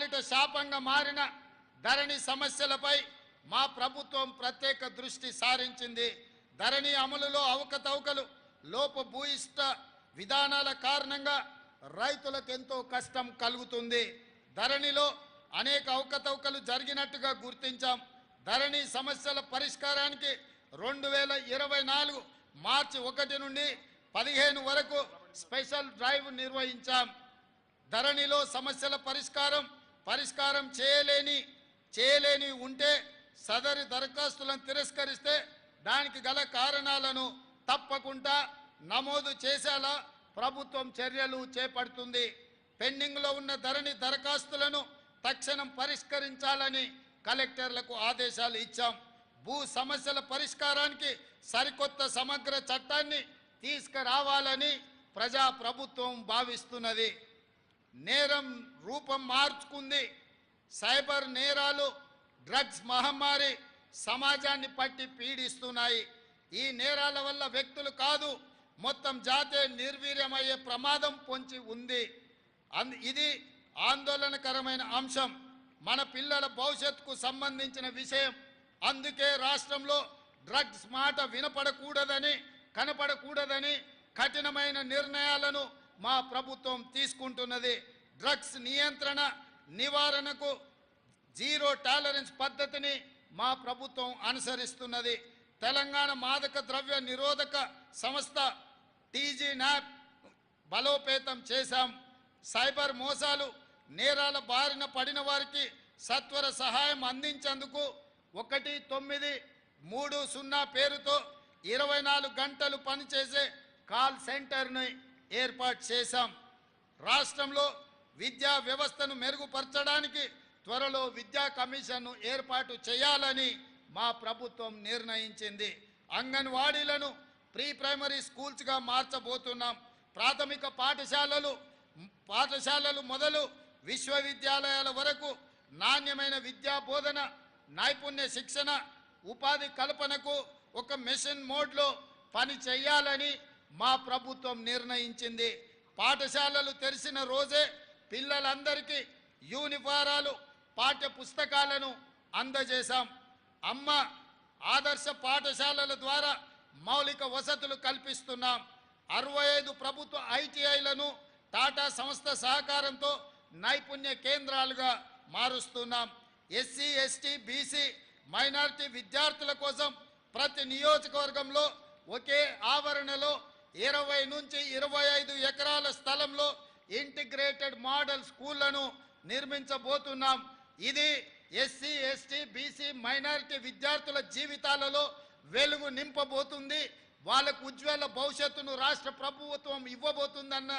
పాలిట శాపంగా మారిన ధరణి సమస్యలపై మా ప్రభుత్వం ప్రత్యేక దృష్టి సారించింది. ధరణి అమలులో అవకతవకలు లోపభూయిష్ట విధానాల కారణంగా రైతులకు ఎంతో కష్టం కలుగుతుంది. ధరణిలో అనేక అవకతవకలు జరిగినట్టుగా గుర్తించాం. ధరణి సమస్యల పరిష్కారానికి రెండు వేల ఇరవై నాలుగు మార్చి ఒకటి నుండి పదిహేను వరకు స్పెషల్ డ్రైవ్ నిర్వహించాం. ధరణిలో సమస్యల పరిష్కారం పరిష్కారం చేయలేని చేయలేని ఉంటే సదరి దరఖాస్తులను తిరస్కరిస్తే దానికి గల కారణాలను తప్పకుండా నమోదు చేసేలా ప్రభుత్వం చర్యలు చేపడుతుంది. పెండింగ్లో ఉన్న ధరణి దరఖాస్తులను తక్షణం పరిష్కరించాలని కలెక్టర్లకు ఆదేశాలు ఇచ్చాం. భూ సమస్యల పరిష్కారానికి సరికొత్త సమగ్ర చట్టాన్ని తీసుకురావాలని ప్రజా ప్రభుత్వం భావిస్తున్నది. నేరం రూపం మార్చుకుంది. సైబర్ నేరాలు డ్రగ్స్ మహమ్మారి సమాజాన్ని పట్టి పీడిస్తున్నాయి. ఈ నేరాల వల్ల వ్యక్తులు కాదు మొత్తం జాతే నిర్వీర్యమయ్యే ప్రమాదం పొంచి ఉంది. అంద ఇది ఆందోళనకరమైన అంశం. మన పిల్లల భవిష్యత్తుకు సంబంధించిన విషయం. అందుకే రాష్ట్రంలో డ్రగ్స్ మాట వినపడకూడదని కనపడకూడదని కఠినమైన నిర్ణయాలను మా ప్రభుత్వం తీసుకుంటున్నది డ్రగ్స్ నియంత్రణ నివారణకు జీరో టాలరెన్స్ పద్ధతిని మా ప్రభుత్వం అనుసరిస్తున్నది. తెలంగాణ మాదక ద్రవ్య నిరోధక సంస్థ టీజీ నాప్ బలోపేతం చేశాం. సైబర్ మోసాలు నేరాల బారిన పడిన వారికి సత్వర సహాయం అందించేందుకు ఒకటి తొమ్మిది మూడు సున్నా పేరుతో ఇరవై నాలుగు గంటలు పనిచేసే కాల్ సెంటర్ని ఏర్పాటు చేశాం. రాష్ట్రంలో విద్యా వ్యవస్థను మెరుగుపరచడానికి త్వరలో విద్యా కమిషన్ను ఏర్పాటు చేయాలని మా ప్రభుత్వం నిర్ణయించింది. అంగన్వాడీలను ప్రీ ప్రైమరీ స్కూల్స్గా మార్చబోతున్నాం. ప్రాథమిక పాఠశాలలు పాఠశాలలు మొదలు విశ్వవిద్యాలయాల వరకు నాణ్యమైన విద్యా బోధన నైపుణ్య శిక్షణ ఉపాధి కల్పనకు ఒక మిషన్ మోడ్లో పని చేయాలని మా ప్రభుత్వం నిర్ణయించింది. పాఠశాలలు తెరిచిన రోజే పిల్లలందరికీ యూనిఫారాలు పాఠ్య పుస్తకాలను అందజేశాం. అమ్మ ఆదర్శ పాఠశాలల ద్వారా మౌలిక వసతులు కల్పిస్తున్నాం. అరవై ఐదు ప్రభుత్వ ఐటీఐలను టాటా సంస్థ సహకారంతో నైపుణ్య కేంద్రాలుగా మారుస్తున్నాం. ఎస్సీ ఎస్టీ బీసీ మైనారిటీ విద్యార్థుల కోసం ప్రతి నియోజకవర్గంలో ఒకే ఆవరణలో ఇరవై నుంచి ఇరవై ఐదు ఎకరాల స్థలంలో ఇంటిగ్రేటెడ్ మోడల్ స్కూళ్ళను నిర్మించబోతున్నాం. ఇది ఎస్సీ ఎస్టీ బీసీ మైనారిటీ విద్యార్థుల జీవితాలలో వెలుగు నింపబోతుంది. వాళ్ళకు ఉజ్వల భవిష్యత్తును రాష్ట్ర ప్రభుత్వం ఇవ్వబోతుందన్న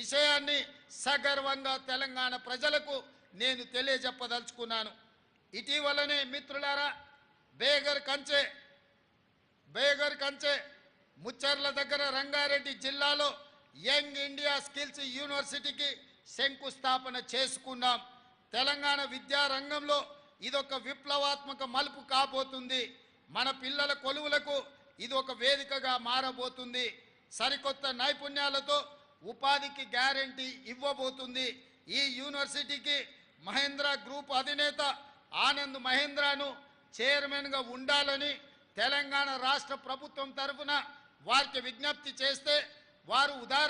విషయాన్ని సగర్వంగా తెలంగాణ ప్రజలకు నేను తెలియజెప్పదలుచుకున్నాను. ఇటీవలనే మిత్రులారా బేగర్ కంచె బేగర్ కంచె ముచ్చర్ల దగ్గర రంగారెడ్డి జిల్లాలో యంగ్ ఇండియా స్కిల్స్ యూనివర్సిటీకి శంకుస్థాపన చేసుకున్నాం. తెలంగాణ విద్యారంగంలో ఇదొక విప్లవాత్మక మలుపు కాబోతుంది. మన పిల్లల కొలువులకు ఇది ఒక వేదికగా మారబోతుంది. సరికొత్త నైపుణ్యాలతో ఉపాధికి గ్యారంటీ ఇవ్వబోతుంది. ఈ యూనివర్సిటీకి మహేంద్ర గ్రూప్ అధినేత ఆనంద్ మహేంద్రను చైర్మన్గా ఉండాలని తెలంగాణ రాష్ట్ర ప్రభుత్వం తరఫున వారికి విజ్ఞప్తి చేస్తే వారు ఉదార